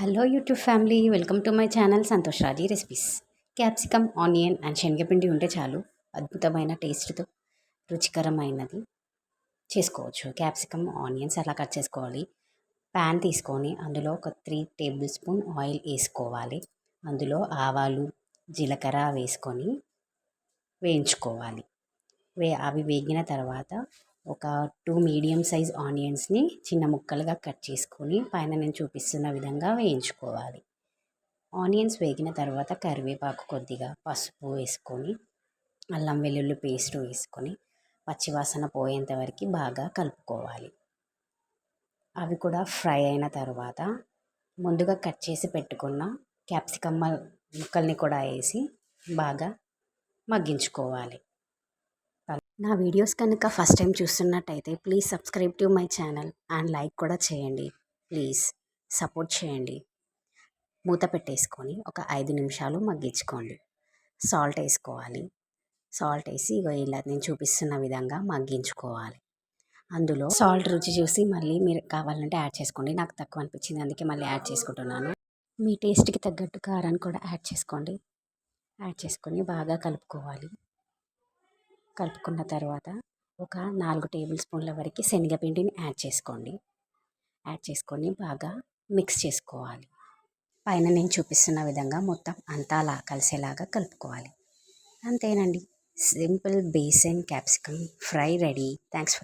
Hello YouTube family welcome to my channel Santosh Raji recipes capsicum onion and శనగపిండి ఉంటే చాలు. అద్భుతమైన టేస్ట్తో రుచికరమైనది. చేసుకోవచ్చు. క్యాప్సికమ్ ఆనియన్స్ అలా కట్ చేసుకోవాలి. ప్యాన్ తీసుకొని అందులో ఒక త్రీ టేబుల్ స్పూన్ ఆయిల్ వేసుకోవాలి. అందులో ఆవాలు జీలకర్ర వేసుకొని వేయించుకోవాలి. వే అవి వేగిన తర్వాత ఒక టూ మీడియం సైజ్ ఆనియన్స్ని చిన్న ముక్కలుగా కట్ చేసుకొని పైన నేను చూపిస్తున్న విధంగా వేయించుకోవాలి. ఆనియన్స్ వేగిన తర్వాత కరివేపాకు కొద్దిగా పసుపు వేసుకొని అల్లం వెల్లుల్లి పేస్ట్ వేసుకొని పచ్చివాసన పోయేంత వరకు బాగా కలుపుకోవాలి. అవి కూడా ఫ్రై అయిన తర్వాత ముందుగా కట్ చేసి పెట్టుకున్న క్యాప్సికమ్ ముక్కల్ని కూడా వేసి బాగా మగ్గించుకోవాలి. నా వీడియోస్ కనుక ఫస్ట్ టైం చూస్తున్నట్టయితే please subscribe to my channel and like కూడా చేయండి. ప్లీజ్ సపోర్ట్ చేయండి. మూత పెట్టేసుకొని ఒక ఐదు నిమిషాలు మగ్గించుకోండి. సాల్ట్ వేసుకోవాలి. సాల్ట్ వేసి ఇగో ఇలా నేను చూపిస్తున్న విధంగా మగ్గించుకోవాలి. అందులో సాల్ట్ రుచి చూసి మళ్ళీ మీరు కావాలంటే యాడ్ చేసుకోండి. నాకు తక్కువ అనిపించింది అందుకే మళ్ళీ యాడ్ చేసుకుంటున్నాను. మీ టేస్ట్కి తగ్గట్టు కారాన్ని కూడా యాడ్ చేసుకోండి. యాడ్ చేసుకొని బాగా కలుపుకోవాలి. కలుపుకున్న తర్వాత ఒక నాలుగు టేబుల్ స్పూన్ల వరకు శనగపిండిని యాడ్ చేసుకోండి. యాడ్ చేసుకొని బాగా మిక్స్ చేసుకోవాలి. పైన నేను చూపిస్తున్న విధంగా మొత్తం అంతలా కలిసేలాగా కలుపుకోవాలి. అంతేనండి. Simple besan capsicum fry ready. Thanks